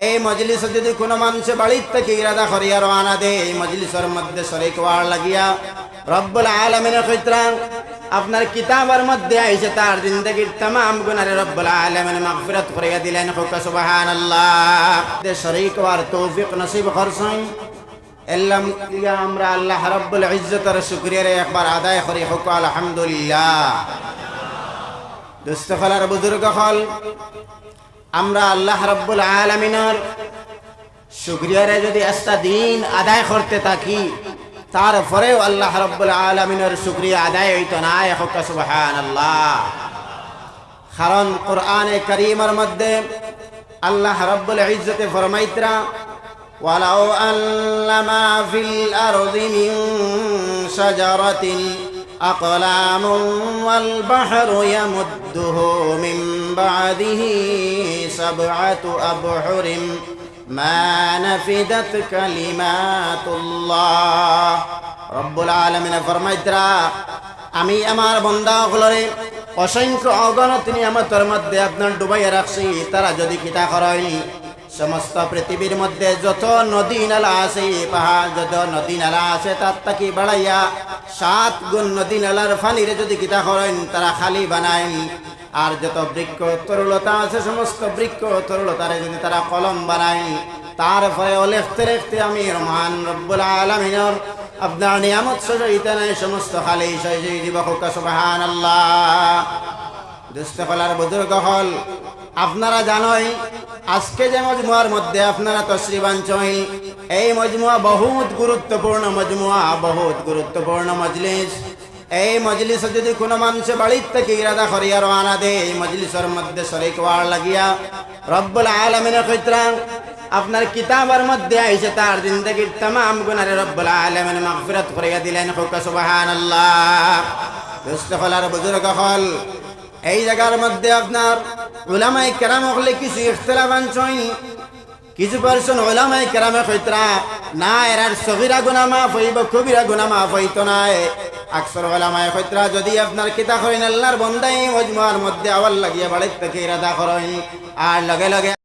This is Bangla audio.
এই মজলিস যদি কোনো মানুষে বাড়ির থেকে ইরাদা করিয়া রওনা দে এই মজলিসের মধ্যে শরিক ওয়ার লাগিয়া রব্বুল আলমিনের ক্ষেত্রা আপনার কিতাবের মধ্যে আইসে তার জিন্দগির তাম গুনারে রব্বুল আলমিন মাগফিরাত করিয়া দিলেন। হুক, সুবহানাল্লাহ। দে শরিক ওয়ার তৌফিক নসিব করছেন, এল্লাম আমরা আল্লাহ রব্বুল ইজ্জতের শুকরিয়ারে একবার আদায় করি। হুক, আলহামদুলিল্লাহ। দুস্থ হলার বুজুর্গ হল আমরা আল্লাহ রব্বুল আলমিনের শুক্রিয়ারে যদি একটা দিন আদায় করতে থাকি তারপরেও আল্লাহ রব্বুল আলমিনের শুক্রিয়া আদায় হইত না এখন সুবহান আল্লাহ কারণ কোরআনে করিমের মধ্যে আল্লাহ রব্বুল ইজ্জতে ফরমাইতরা ولو أن ما في الأرض من شجرة أقلام والبحر يمده من بعده سبعة أبحر ما نفدت كلمات الله رب العالمين فرميترا আমি আমার বন্দাগুলোরে অসংখ্য অগণত নিয়ামতের মধ্যে আপনার ডুবাইয়া রাখছি তারা যদি কিতা করেন সমস্ত পৃথিবীর মধ্যে যত নদী নালা আছে পাহাড় যত নদী নালা আছে তার তাকি বাড়াইয়া সাত গুণ নদী নালার ফানিরে যদি কিতা করেন, তারা খালি বানায় আর যত বৃক্ষ, তরুলতা আছে, সমস্ত বৃক্ষ তরুলতারে যদি তারা কলম বানায় তারপরে লেখতে লেখতে আমি রহমান রব্বুল আলমিনর আপনার নিয়ামত সজাইতে নাই, সমস্ত খালি সজই যুবক সুবাহান আল্লাহ দুষ্ট হলার বুজুর্গ হল, আপনারা জানোই, আজকে যে মজমুয়ার মধ্যে আপনারা তশ্রিবাঞ্চল এই মজমুয়া বহুত গুরুত্বপূর্ণ মজমুয়া, বহুত গুরুত্বপূর্ণ মজলিস। এই মজলিস যদি কোনো মানুষে বাড়ির থেকে ইরাদা করিয়া রওনা দে এই মজলিসের মধ্যে শরিক ওয়ার লাগিয়া রব্বুল আলমিনের ক্ষেত্রা আপনার কিতাবের মধ্যে আইসে তার জিন্দগির তাম গুনারে রব্বুল আলমিন মাগফিরাত করিয়া দিলেন। হুক, সুবহানাল্লাহ। দুষ্ট বুজুর্গ হল। এই জায়গার মধ্যে আপনার উলামাই কেরাম হলে কিছু ইখতলাফ আনছই। কিছু পারছেন ওলামাই কেরামে কইতরা না এরার সবিরা গুনামা মাফ কবিরা গুনা মাফ নাই। আকসর ওলামায় কইতরা যদি আপনার কিতা করেন আল্লাহর বন্দাই মজমুয়ার মধ্যে আওয়াল লাগিয়ে বাড়ির থেকে ইরাদা করেন। আর লগে লগে